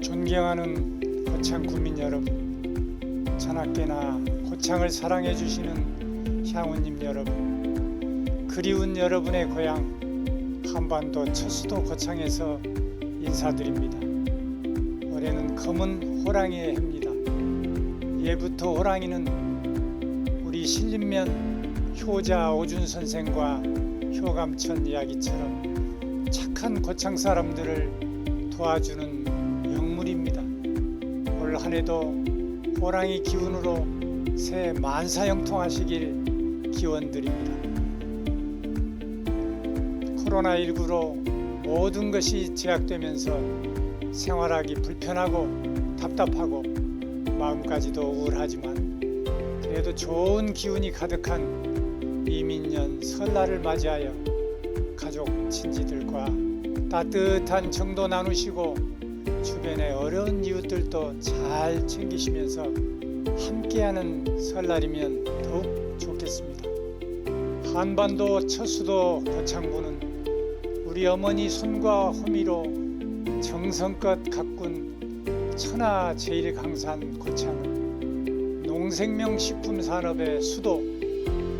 존경하는 고창 국민 여러분, 전학계나 고창을 사랑해 주시는 향우님 여러분, 그리운 여러분의 고향 한반도 첫 수도 고창에서 인사드립니다. 올해는 검은 호랑이의 해입니다. 예부터 호랑이는 우리 신림면 효자 오준 선생과 효감천 이야기처럼 착한 고창 사람들을 도와주는 영물입니다. 올 한해도 호랑이 기운으로 새해 만사형통하시길 기원드립니다. 코로나19로 모든 것이 제약되면서 생활하기 불편하고 답답하고 마음까지도 우울하지만 그래도 좋은 기운이 가득한 이민년 설날을 맞이하여 가족 친지들과 따뜻한 정도 나누시고 주변의 어려운 이웃들도 잘 챙기시면서 함께하는 설날이면 더욱 좋겠습니다. 한반도 첫 수도 고창군은 우리 어머니 손과 호미로 정성껏 가꾼 천하 제일 강산 고창은 농생명 식품 산업의 수도,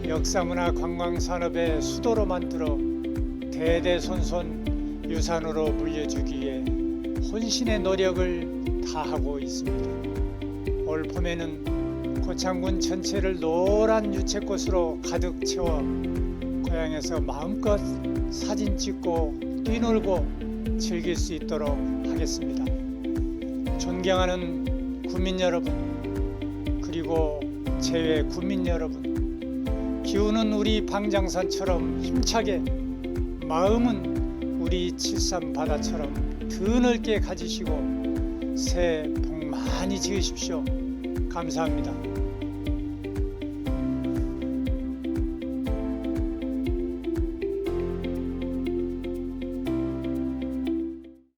역사문화 관광 산업의 수도로 만들어 대대손손 유산으로 물려주기에 혼신의 노력을 다하고 있습니다. 올 봄에는 고창군 전체를 노란 유채꽃으로 가득 채워 고향에서 마음껏 사진 찍고 뛰놀고 즐길 수 있도록 하겠습니다. 존경하는 국민 여러분, 그리고 제외 국민 여러분, 기운은 우리 방장산처럼 힘차게, 마음은 우리 칠산 바다처럼 드넓게 가지시고 새해 복 많이 지으십시오. 감사합니다.